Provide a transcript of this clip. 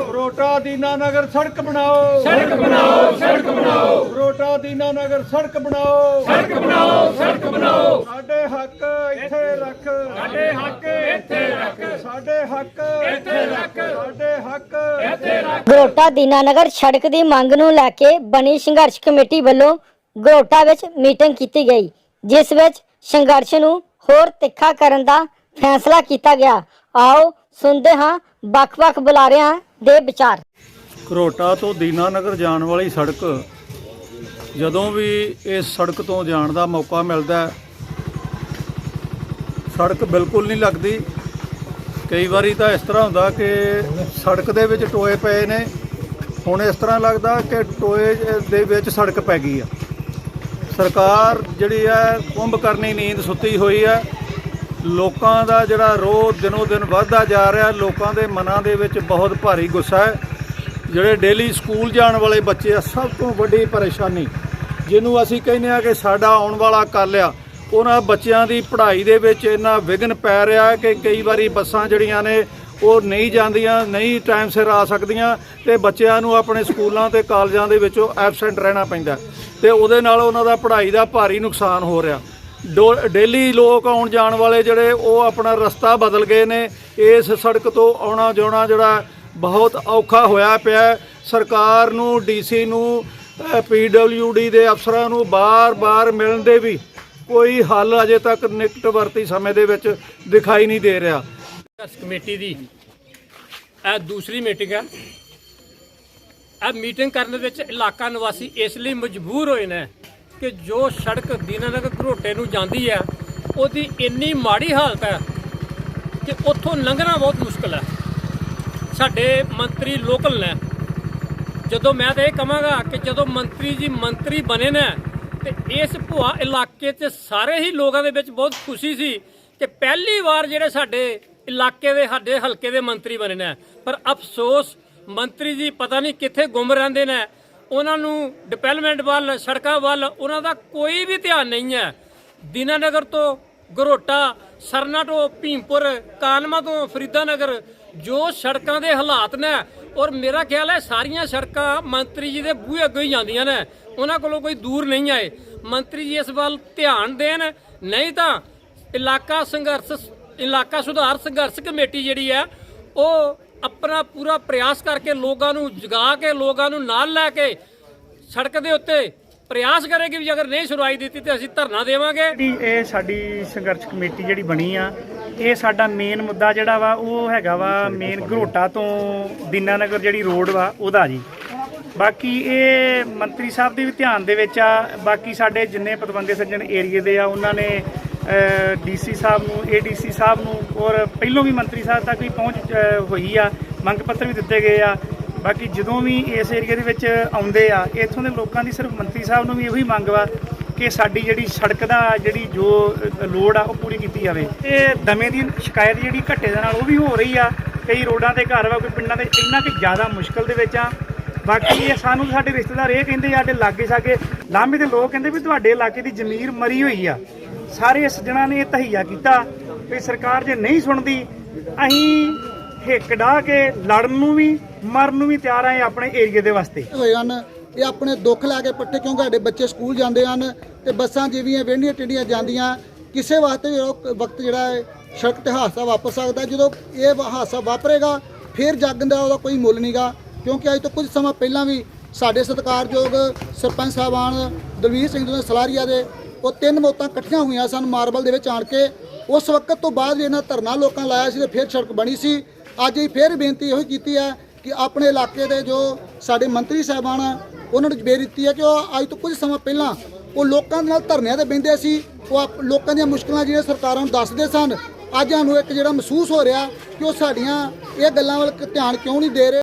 ਬਰੋਟਾ ਦੀਨਾਨਗਰ ਸੜਕ ਬਣਾਓ। ਸੜਕ ਬਣਾਓ ਸੜਕ ਬਣਾਓ। ਬਰੋਟਾ ਦੀਨਾਨਗਰ ਸੜਕ ਬਣਾਓ। ਸੜਕ ਬਣਾਓ ਸੜਕ ਬਣਾਓ। ਸਾਡੇ ਹੱਕ ਇੱਥੇ ਰੱਖ। ਸਾਡੇ ਹੱਕ ਇੱਥੇ ਰੱਖ। ਸਾਡੇ ਹੱਕ ਇੱਥੇ ਰੱਖ। ਸਾਡੇ ਹੱਕ। ਇੱਥੇ ਰੱਖ। ਗਰੋਟਾ ਦੀਨਾਨਗਰ ਸੜਕ ਦੀ ਮੰਗ ਨੂੰ ਲੈ ਕੇ ਬਣੀ ਸੰਘਰਸ਼ ਕਮੇਟੀ ਵੱਲੋਂ ਗਰੋਟਾ ਵਿੱਚ ਮੀਟਿੰਗ ਕੀਤੀ ਗਈ ਜਿਸ ਵਿੱਚ ਸੰਘਰਸ਼ ਨੂੰ ਹੋਰ ਤਿੱਖਾ ਕਰਨ ਦਾ ਫੈਸਲਾ ਕੀਤਾ ਗਿਆ। ਆਓ ਸੁਣਦੇ ਹਾਂ ਵੱਖ-ਵੱਖ ਬੁਲਾਰਿਆਂ ਦੇ ਵਿਚਾਰ। ਕਰੋਟਾ ਤੋਂ ਦੀਨਾਨਗਰ ਜਾਣ ਵਾਲੀ ਸੜਕ, ਜਦੋਂ ਵੀ ਇਸ ਸੜਕ ਤੋਂ ਜਾਣ ਦਾ ਮੌਕਾ ਮਿਲਦਾ ਸੜਕ ਬਿਲਕੁਲ ਨਹੀਂ ਲੱਗਦੀ। ਕਈ ਵਾਰੀ ਤਾਂ ਇਸ ਤਰ੍ਹਾਂ ਹੁੰਦਾ ਕਿ ਸੜਕ ਦੇ ਵਿੱਚ ਟੋਏ ਪਏ ਨੇ, ਹੁਣ ਇਸ ਤਰ੍ਹਾਂ ਲੱਗਦਾ ਕਿ ਟੋਏ ਦੇ ਵਿੱਚ ਸੜਕ ਪੈ ਗਈ ਆ। ਸਰਕਾਰ ਜਿਹੜੀ ਹੈ, ਕੁੰਭ ਕਰਨੀ, ਨੀਂਦ ਸੁੱਤੀ ਹੋਈ ਹੈ। ਲੋਕਾਂ ਦਾ ਜਿਹੜਾ ਰੋਹ ਦਿਨੋ ਦਿਨ ਵੱਧਦਾ ਜਾ ਰਿਹਾ, ਲੋਕਾਂ ਦੇ ਮਨਾਂ ਦੇ ਵਿੱਚ ਬਹੁਤ ਭਾਰੀ ਗੁੱਸਾ ਹੈ। ਜਿਹੜੇ ਡੇਲੀ ਸਕੂਲ ਜਾਣ ਵਾਲੇ ਬੱਚੇ ਆ, ਸਭ ਤੋਂ ਵੱਡੀ ਪਰੇਸ਼ਾਨੀ, ਜਿਹਨੂੰ ਅਸੀਂ ਕਹਿੰਦੇ ਆ ਕਿ ਸਾਡਾ ਆਉਣ ਵਾਲਾ ਕੱਲ੍ਹ ਆ, ਉਹਨਾਂ ਬੱਚਿਆਂ ਦੀ ਪੜ੍ਹਾਈ ਦੇ ਵਿੱਚ ਇੰਨਾ ਵਿਘਨ ਪੈ ਰਿਹਾ ਹੈ ਕਿ ਕਈ ਵਾਰੀ ਬੱਸਾਂ ਜਿਹੜੀਆਂ ਨੇ, ਉਹ ਨਹੀਂ ਜਾਂਦੀਆਂ, ਨਹੀਂ ਟਾਈਮ ਸਿਰ ਆ ਸਕਦੀਆਂ ਤੇ ਬੱਚਿਆਂ ਨੂੰ ਆਪਣੇ ਸਕੂਲਾਂ ਤੇ ਕਾਲਜਾਂ ਦੇ ਵਿੱਚੋਂ ਐਬਸੈਂਟ ਰਹਿਣਾ ਪੈਂਦਾ ਤੇ ਉਹਦੇ ਨਾਲ ਉਹਨਾਂ ਦਾ ਪੜ੍ਹਾਈ ਦਾ ਭਾਰੀ ਨੁਕਸਾਨ ਹੋ ਰਿਹਾ। ਡੇਲੀ ਲੋਕ ਆਉਣ ਜਾਣ ਵਾਲੇ ਜਿਹੜੇ ਉਹ ਆਪਣਾ ਰਸਤਾ ਬਦਲ ਗਏ ਨੇ। ਇਸ ਸੜਕ ਤੋਂ ਆਉਣਾ ਜਾਣਾ ਜਿਹੜਾ ਬਹੁਤ ਔਖਾ ਹੋਇਆ ਪਿਆ। ਸਰਕਾਰ ਨੂੰ ਡੀਸੀ ਨੂੰ ਪੀਡਬਲਯੂਡੀ ਦੇ ਅਫਸਰਾਂ ਨੂੰ ਬਾਰ-ਬਾਰ ਮਿਲਣ ਦੇ ਵੀ ਕੋਈ ਹੱਲ ਅਜੇ ਤੱਕ ਨਿਕਟਵਰਤੀ ਸਮੇਂ ਦੇ ਵਿੱਚ ਦਿਖਾਈ ਨਹੀਂ ਦੇ ਰਿਹਾ। ਇਸ ਕਮੇਟੀ ਦੀ ਇਹ ਦੂਸਰੀ ਮੀਟਿੰਗ ਹੈ। ਇਹ ਮੀਟਿੰਗ ਕਰਨ ਵਿੱਚ ਇਲਾਕਾ ਨਿਵਾਸੀ ਇਸ ਲਈ ਮਜਬੂਰ ਹੋਏ ਨੇ ਕਿ ਜੋ ਸੜਕ ਦੀਨਾਨਗਰ ਘਰੋਟੇ ਨੂੰ ਜਾਂਦੀ ਹੈ, ਉਹਦੀ ਇੰਨੀ ਮਾੜੀ ਹਾਲਤ ਹੈ ਕਿ ਉੱਥੋਂ ਲੰਘਣਾ ਬਹੁਤ ਮੁਸ਼ਕਲ ਹੈ। ਸਾਡੇ ਮੰਤਰੀ ਲੋਕਲ ਨੇ। ਜਦੋਂ ਮੈਂ ਤਾਂ ਇਹ ਕਹਾਂਗਾ ਕਿ ਜਦੋਂ ਮੰਤਰੀ ਜੀ ਮੰਤਰੀ ਬਣੇ ਨੇ, ਤੇ ਇਸ ਭੁਆ ਇਲਾਕੇ 'ਚ ਸਾਰੇ ਹੀ ਲੋਕਾਂ ਦੇ ਵਿੱਚ ਬਹੁਤ ਖੁਸ਼ੀ ਸੀ ਕਿ ਪਹਿਲੀ ਵਾਰ ਜਿਹੜੇ ਸਾਡੇ ਇਲਾਕੇ ਦੇ, ਸਾਡੇ ਹਲਕੇ ਦੇ ਮੰਤਰੀ ਬਣੇ ਨੇ। ਪਰ ਅਫਸੋਸ, ਮੰਤਰੀ ਜੀ ਪਤਾ ਨਹੀਂ ਕਿੱਥੇ ਗੁੰਮ ਰਹਿੰਦੇ ਨੇ ਉਹਨਾਂ ਨੂੰ ਡਿਵੈਲਪਮੈਂਟ ਵੱਲ, ਸੜਕਾਂ ਵੱਲ, ਉਹਨਾਂ ਦਾ ਕੋਈ ਵੀ ਧਿਆਨ ਨਹੀਂ ਹੈ। ਦੀਨਾਨਗਰ ਤੋਂ ਗਰੋਟਾ, ਸਰਨਾ ਤੋਂ ਭੀਮਪੁਰ ਕਾਨਮਾ ਤੋਂ ਫਰੀਦਾਨਗਰ, ਜੋ ਸੜਕਾਂ ਦੇ ਹਾਲਾਤ ਨੇ, ਔਰ ਮੇਰਾ ਖਿਆਲ ਹੈ ਸਾਰੀਆਂ ਸੜਕਾਂ ਮੰਤਰੀ ਜੀ ਦੇ ਬੂਹੇ ਅੱਗੇ ਹੀ ਜਾਂਦੀਆਂ ਨੇ, ਉਹਨਾਂ ਕੋਲੋਂ ਕੋਈ ਦੂਰ ਨਹੀਂ ਆਏ। ਮੰਤਰੀ ਜੀ ਇਸ ਵੱਲ ਧਿਆਨ ਦੇਣ, ਨਹੀਂ ਤਾਂ ਇਲਾਕਾ ਸੰਘਰਸ਼, ਇਲਾਕਾ ਸੁਧਾਰ ਸੰਘਰਸ਼ ਕਮੇਟੀ ਜਿਹੜੀ ਹੈ, ਉਹ ਆਪਣਾ ਪੂਰਾ ਪ੍ਰਯਾਸ ਕਰਕੇ ਲੋਕਾਂ ਨੂੰ ਜਗਾ ਕੇ, ਲੋਕਾਂ ਨੂੰ ਨਾਲ ਲੈ ਕੇ ਸੜਕ ਦੇ ਉੱਤੇ ਪ੍ਰਯਾਸ ਕਰੇਗੀ ਵੀ ਅਗਰ ਨਹੀਂ ਸੁਣਵਾਈ ਦਿੱਤੀ ਤੇ ਅਸੀਂ ਧਰਨਾ ਦੇਵਾਂਗੇ। ਇਹ ਸਾਡੀ ਸੰਘਰਸ਼ ਕਮੇਟੀ ਜਿਹੜੀ ਬਣੀ ਆ, ਇਹ ਸਾਡਾ ਮੇਨ ਮੁੱਦਾ ਜਿਹੜਾ ਵਾ, ਉਹ ਹੈਗਾ ਵਾ ਮੇਨ ਘਰੋਟਾ ਤੋਂ ਦੀਨਾਨਗਰ ਜਿਹੜੀ ਰੋਡ ਵਾ, ਉਹਦਾ ਜੀ। ਬਾਕੀ ਇਹ ਮੰਤਰੀ ਸਾਹਿਬ ਦੇ ਵੀ ਧਿਆਨ ਦੇ ਵਿੱਚ ਆ, ਬਾਕੀ ਸਾਡੇ ਜਿੰਨੇ ਪਤਵੰਤੇ ਸੱਜਣ ਏਰੀਏ ਦੇ ਆ, ਉਹਨਾਂ ਨੇ ਡੀਸੀ ਸਾਹਿਬ ਨੂੰ, ਏਡੀਸੀ ਸਾਹਿਬ ਨੂੰ ਔਰ ਪਹਿਲੋਂ ਵੀ ਮੰਤਰੀ ਸਾਹਿਬ ਤੱਕ ਵੀ ਪਹੁੰਚ ਹੋਈ ਆ। ਮੰਗ ਪੱਤਰ ਵੀ ਦਿੱਤੇ ਗਏ ਆ। ਬਾਕੀ ਜਦੋਂ ਵੀ ਇਸ ਏਰੀਆ ਦੇ ਵਿੱਚ ਆਉਂਦੇ ਆ, ਇੱਥੋਂ ਦੇ ਲੋਕਾਂ ਦੀ ਸਿਰਫ ਮੰਤਰੀ ਸਾਹਿਬ ਨੂੰ ਵੀ ਇਹੋ ਮੰਗ ਵਾ ਕਿ ਸਾਡੀ ਜਿਹੜੀ ਸੜਕ ਦਾ ਜਿਹੜੀ ਜੋ ਲੋੜ ਆ, ਉਹ ਪੂਰੀ ਕੀਤੀ ਜਾਵੇ। ਇਹ ਦਮੇ ਦੀ ਸ਼ਿਕਾਇਤ ਜਿਹੜੀ ਘੱਟੇ ਦੇ ਨਾਲ ਉਹ ਵੀ ਹੋ ਰਹੀ ਆ। ਕਈ ਰੋਡਾਂ ਤੇ ਘਰ ਵਾ, ਕੋਈ ਪਿੰਡਾਂ ਦੇ ਇੰਨਾ ਕਿ ਜ਼ਿਆਦਾ ਮੁਸ਼ਕਲ ਦੇ ਵਿੱਚ ਆ। ਬਾਕੀ ਇਹ ਸਾਨੂੰ ਸਾਡੇ ਰਿਸ਼ਤੇਦਾਰ ਇਹ ਕਹਿੰਦੇ ਆ, ਸਾਡੇ ਲਾਗੇ ਸਾਗੇ ਲਾਂਬੇ ਦੇ ਲੋਕ ਕਹਿੰਦੇ ਵੀ ਤੁਹਾਡੇ ਇਲਾਕੇ ਦੀ ਜ਼ਮੀਰ ਮਰੀ ਹੋਈ ਆ। ਸਾਰੇ ਸੱਜਣਾ ਨੇ ਇਹ ਤਹਈਆ ਕੀਤਾ ਵੀ ਸਰਕਾਰ ਜੇ ਨਹੀਂ ਸੁਣਦੀ, ਅਸੀਂ ਹਿੱਕ ਡਾਹ ਕੇ ਲੜਨ ਨੂੰ ਵੀ, ਮਰਨ ਨੂੰ ਵੀ ਤਿਆਰ ਆ ਆਪਣੇ ਏਰੀਏ ਦੇ ਵਾਸਤੇ। ਹੋਏ ਹਨ, ਇਹ ਆਪਣੇ ਦੁੱਖ ਲੈ ਕੇ ਪੱਟੇ ਕਿਉਂਕਿ ਸਾਡੇ ਬੱਚੇ ਸਕੂਲ ਜਾਂਦੇ ਹਨ ਤੇ ਬੱਸਾਂ ਜਿਵੇਂ ਵੇਂਡੀਆਂ ਟਿੰਡੀਆਂ ਜਾਂਦੀਆਂ, ਕਿਸੇ ਵਾਸਤੇ ਵੀ ਉਹ ਵਕਤ ਜਿਹੜਾ ਹੈ, ਸੜਕ ਤੇ ਹਾਦਸਾ ਵਾਪਰ ਸਕਦਾ, ਜਦੋਂ ਇਹ ਹਾਦਸਾ ਵਾਪਰੇਗਾ, ਫਿਰ ਜੱਗ ਦਾ ਉਹਦਾ ਕੋਈ ਮੁੱਲ ਨਹੀਂਗਾ ਕਿਉਂਕਿ ਅੱਜ ਤੋਂ ਕੁਝ ਸਮਾਂ ਪਹਿਲਾਂ ਵੀ ਸਾਡੇ ਸਤਿਕਾਰਯੋਗ ਸਰਪੰਚ ਸਾਹਿਬਾਨ ਦਲਵੀਰ ਸਿੰਘ ਜੀ ਸਲਾਰੀਆ ਦੇ ਉਹ ਤਿੰਨ ਮੌਤਾਂ ਇਕੱਠੀਆਂ ਹੋਈਆਂ ਸਨ ਮਾਰਬਲ ਦੇ ਵਿੱਚ ਆਣ ਕੇ। ਉਸ ਵਕਤ ਤੋਂ ਬਾਅਦ ਵੀ ਇਹਨਾਂ ਧਰਨਾ ਲੋਕਾਂ ਲਾਇਆ ਸੀ ਤੇ ਫਿਰ ਸੜਕ ਬਣੀ ਸੀ। ਅੱਜ ਹੀ ਫਿਰ ਬੇਨਤੀ ਇਹੋ ਹੀ ਕੀਤੀ ਹੈ ਕਿ ਆਪਣੇ ਇਲਾਕੇ ਦੇ ਜੋ ਸਾਡੇ ਮੰਤਰੀ ਸਾਹਿਬਾਨ ਉਹਨਾਂ ਨੂੰ ਬੇਨਤੀ ਹੈ ਕਿ ਉਹ ਅੱਜ ਤੋਂ ਕੁਝ ਸਮਾਂ ਪਹਿਲਾਂ ਉਹ ਲੋਕਾਂ ਦੇ ਨਾਲ ਧਰਨਿਆਂ ਤੇ ਬਹਿੰਦੇ ਸੀ। ਉਹ ਆਪ- ਲੋਕਾਂ ਦੀਆਂ ਮੁਸ਼ਕਲਾਂ ਜਿਹੜੀਆਂ ਸਰਕਾਰਾਂ ਨੂੰ ਦੱਸਦੇ ਸਨ। ਅੱਜ ਸਾਨੂੰ ਇੱਕ ਜਿਹੜਾ ਮਹਿਸੂਸ ਹੋ ਰਿਹਾ ਕਿ ਉਹ ਸਾਡੀਆਂ ਇਹ ਗੱਲਾਂ ਵੱਲ ਧਿਆਨ ਕਿਉਂ ਨਹੀਂ ਦੇ ਰਹੇ।